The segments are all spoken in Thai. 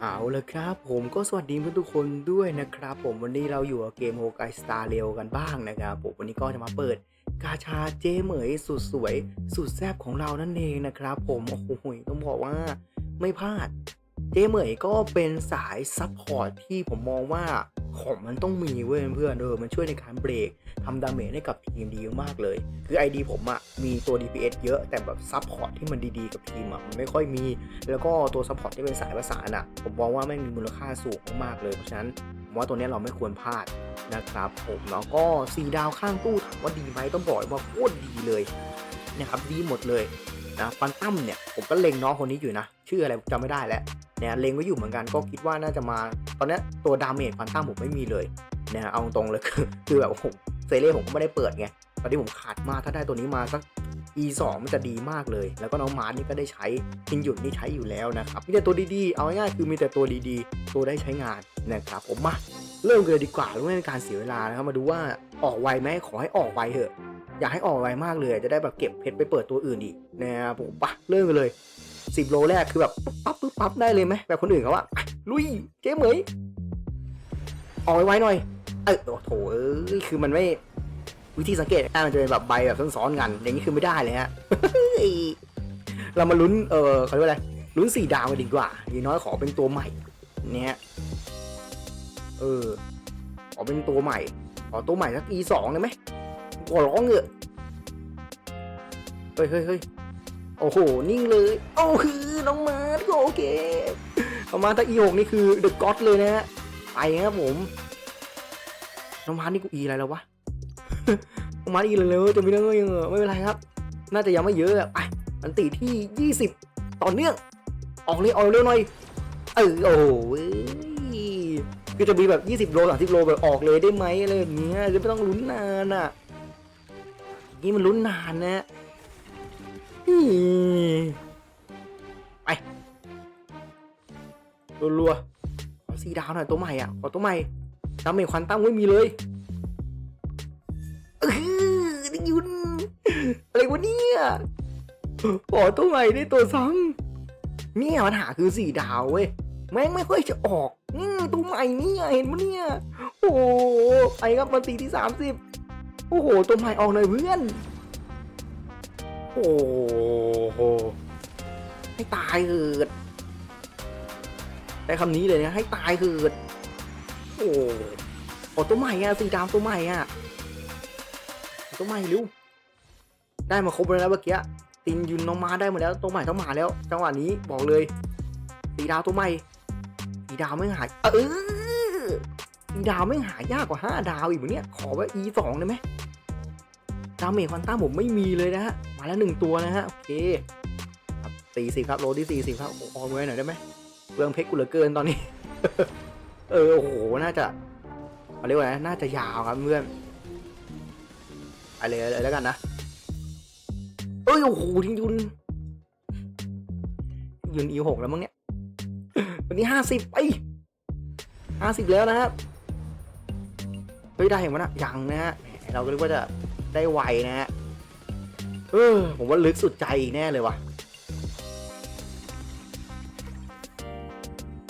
เอาละครับผมก็สวัสดีเพื่อนทุกคนด้วยนะครับ ผมวันนี้เราอยู่กับเกมโฮกไกสตาร์เรลกันบ้างนะครับผมวันนี้ก็จะมาเปิดกาชาเจเหมยสุดสวย สุดแซ่บของเรานั่นเองนะครับ ผมโอ้โหต้องบอกว่าไม่พลาด เจเหมยก็เป็นสายซัพพอร์ตที่ผมมองว่า ของมันต้องมีเว้ยเพื่อนเออมันช่วยในการเบรกทำดาเมจให้กับทีมดีมากเลย คือ ID ผมอะมีตัว DPS เยอะแต่แบบซัพพอร์ตที่มันดีๆกับทีมอะมันไม่ค่อยมี แล้วก็ตัวซัพพอร์ตที่เป็นสายประสานอะผมมองว่าไม่มีมูลค่าสูงมากเลยเพราะฉะนั้นผมว่าตัวนี้เราไม่ควรพลาดนะครับผมแล้วก็สีดาวข้างตู้ถามว่าดีไหมต้องบอกว่าโคตรดีเลยนะครับดีหมดเลยนะฟันตั้มเนี่ยผมก็เล็งน้องคนนี้อยู่นะ ชื่ออะไรจำไม่ได้แล้ว นี่ยเล็งไว้อยู่เหมือนกันก็คิดว่าน่าจะมา ตอนนี้ตัวดาเมจฟันตั้มผมไม่มีเลยนะเอาตรงเลยคือคือแบบโอ้โหเซเล่ผมก็ไม่ได้เปิดไงตอนที่ผมขาดมากถ้าได้ตัวนี้มาสัก E2 มันจะดีมากเลย แล้วก็น้องมาร์นี่ก็ได้ใช้ทิงหยุดนี่ใช้อยู่แล้วนะครับมีแต่ตัวดีๆ เอาง่ายๆคือมีแต่ตัวดีๆ ตัวได้ใช้งานนะครับผมมาเริ่มเลยดีกว่าไม่เป็นการเสียเวลานะครับมาดูว่าออกไวไหมขอให้ออกไวเถอะ อยากให้ออกไวมากเลย จะได้แบบเก็บเพชรไปเปิดตัวอื่นอีกนะครับผมปะเริ่มกันเลย 10โลแรกคือแบบปุ๊บปั๊บปุ๊บปั๊บได้เลยไหมแบบคนอื่นเขาว่าลุยเจ๊เหมยออกไวๆหน่อย เออโถเอ้ยคือมันไม่วิธีสังเกตได้มันจะเป็นแบบใบแบบซ้อนๆกันอย่างนี้คือไม่ได้เลยฮะเรามาลุ้นเออเขาเรียกว่าอะไรลุ้นสี่ดาวกันดีกว่าอย่างน้อยขอเป็นตัวใหม่เนี่ยเออขอเป็นตัวใหม่ขอตัวใหม่สัก e สองได้ไหมขอร้องเถอะเฮ้ยเฮ้ยเฮ้ย โอ้โห นิ่งเลย โอ้คือน้องมาร์ทก็โอเคเอามาถ้า e หกนี่คือ the god เลยนะฮะไปครับผม น้องมาร์นี่กู e อะไรแล้ววะประมาณอีกเลยจะไม่ได้ยังไม่เป็นไรครับ น่าจะยังไม่เยอะอะไปอันติที่ 20 ต่อเนื่อง ออกเลยออกเร็วหน่อย เออโอ้โหคือจะมีแบบ 20 โล 30 โลแบบออกเลยได้ไหมอะไรแบบเนี้ยจะไม่ต้องลุ้นนานอะนี่มันลุ้นนานนะ ไปรัวๆขอสีดาวหน่อยตัวใหม่อะ ขอตัวใหม่ดาเมจควันตั้งไม่มีเลยเออด้ยุนอะไรวะเนี่ยขอตัวใหม่ได้ตัวซ้ำเนี่ยปัญหาคือสีดาวเว้ยแม่งไม่ค่อยจะออกอืมตัวใหม่เนี่ยเห็นปะเนี่ย โอ้โหไปครับมาตีที่สามสิบโอ้โห ตัวใหม่ออกหน่อยเพื่อน โอ้โหให้ตายเถิดได้คำนี้เลยนะให้ตายเถิดโอ้โหโอ้ตัวใหม่อะสี่ดาวตัวใหม่อะตัวใหม่เร็วได้มาครบแล้วนะเมื่อกี้ตินยุนน้องมาได้หมดแล้วตัวใหม่ต้องมาแล้ว จังหวะนี้บอกเลยสีดาวตัวใหม่สีดาวไม่หายเออสีดาวไม่หายากกว่าห้าดาวอีกเหมือนเนี้ยขอไว้ e สองได้ไหมดาเมจควันต้าผมไม่มีเลยนะฮะ แล้วหนึ่งตัวนะฮะโอเคครับสี่สิบครับโลที่สี่สิบครับโอ้ออกไว้หน่อยได้ไหมเรื่องเพชรกูเหลือเกินตอนนี้ เออโอ้โหน่าจะเขาเรียกว่าไงน่าจะยาวครับเพื่อนไปเลยเลยแล้วกันนะเอ้ยโอ้โหทิ้งยุนยุนอีหกแล้วมั้งเนี่ยวันนี้ห้าสิบไปห้าสิบแล้วนะครับเฮ้ยได้เห็นมั้ยนะยังนะฮะเราก็นึกว่าจะได้ไวนะฮะ ออ ผมว่าลึกสุดใจแน่เลยว่ะ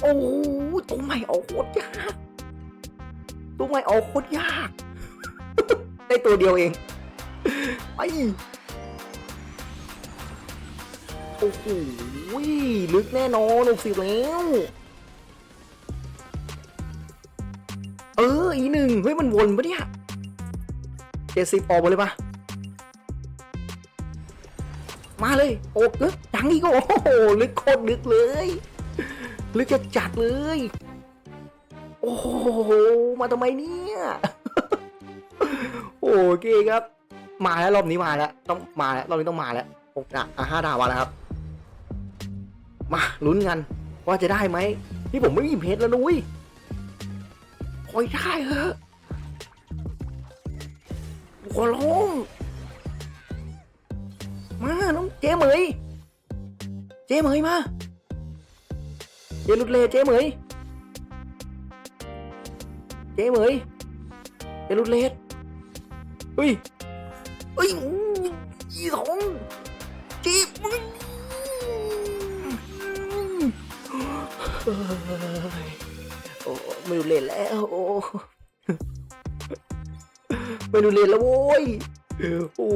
โอ้ตัวใหม่ออกโคตรยากตัวใหม่ออกโคตรยาก ได้ตัวเดียวเองไปโอ้โหลึกแน่นอนหกสิบแล้ว เออ อีหนึ่งเฮ้ย มันวนปะเนี่ยเจ็ดสิบออกมาเลยปะ มาเลยโอ้เอ้ยยังอีกโอ้โหลึกโคตรลึกเลย ลึกจะจัดเลย โอ้โหมาทำไมเนี่ยโอเคครับ มาแล้วรอบนี้มาแล้ว ต้องมาแล้วรอบนี้ต้องมาแล้วหกอะอะห้าดาวมาแล้วครับ มาลุ้นกันว่าจะได้ไหมนี่ผมไม่มีเพชรแล้วนุ้ยคอยได้เหอะขอร้อง เจ๊เหมย เจ๊เหมยมาเจ๊ลุดเลเจ๊เหมย เจ๊เหมยเจ๊ลุดเลเฮ้ยเฮ้ยอีสองจีบมึงเอ้ยโอ้ไม่ดูเล่นแล้วโอ้ไม่ดูเล่นแล้วโว้ย โอ้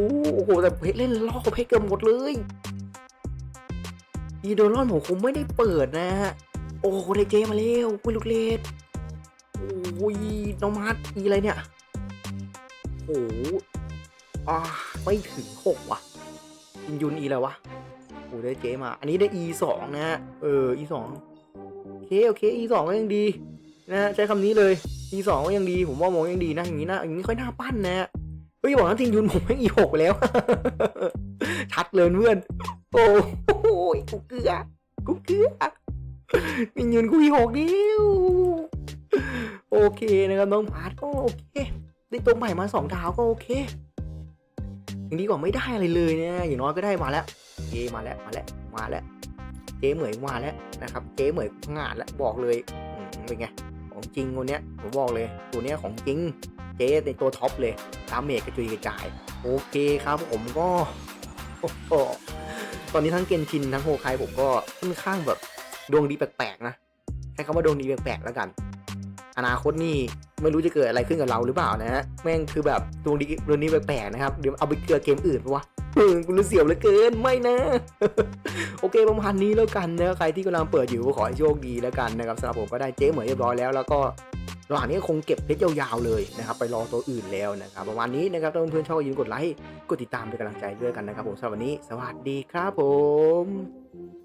โห แต่เพชรเล่นล่อเพชรเกือบหมดเลย อีโดรอนผมคงไม่ได้เปิดนะฮะ โอ้โหได้เจมาแล้วไม่ลูกเลดโอ้ยน้องมาร์ทอีอะไรเนี่ย โอ้โหอ่าไม่ถึงหกว่ะอินยุนอีอะไรวะโอ้ได้เจมา อันนี้ได้ e สองนะฮะ เออ e สองโอเคโอเค e สองก็ยังดีนะใช้คำนี้เลย e สองก็ยังดี ผมว่ามองยังดีนะอย่างนี้นะอย่างนี้ค่อยน่าปั้นนะฮะ เฮ้ยบอกนะจริงยุนผมให้ e หกแล้วชัดเลยเพื่อน โอ้โหกูเกลือกูเกลือมิยุนกู e หกนิ้วโอเคนะครับน้องพาร์ทก็โอเคได้ตัวใหม่มาสองดาวก็โอเคอย่างดีกว่าไม่ได้อะไรเลยเนะอย่างน้อยก็ได้มาแล้วเจมาแล้วมาแล้วมาแล้วเจเหมยมาแล้วนะครับ เจเหมยงานแล้วบอกเลยเป็นไงของจริงคนเนี้ยผมบอกเลยตัวเนี้ยของจริง เจในตัวท็อปเลยดาเมจกระจุยกระจาย โอเคครับผมก็ตอนนี้ทั้งเกนชินทั้งโฮคายผมก็ค่อนข้างแบบดวงดีแปลกๆนะใช้คำว่าดวงดีแปลกๆแล้วกัน อนาคตนี่ไม่รู้จะเกิดอะไรขึ้นกับเราหรือเปล่านะฮะแม่งคือแบบดวงดีดวงนี้แปลกๆนะครับเดี๋ยวเอาไปเกลือเกมอื่นปะวะเออกูรู้เสียวเหลือเกินไม่นะ โอเคประมาณนี้แล้วกันนะใครที่กำลังเปิดอยู่ก็ขอให้โชคดีแล้วกันนะครับสำหรับผมก็ได้เจ๊เหมือนเรียบร้อยแล้วแล้วก็ระหว่างนี้คงเก็บเพชรยาวๆเลยนะครับไปรอตัวอื่นแล้วนะครับประมาณนี้นะครับถ้าเพื่อนๆชอบก็อย่าลืมกดไลค์กดติดตามเป็นกำลังใจด้วยกันนะครับผมสำหรับวันนี้ สวัสดีครับผม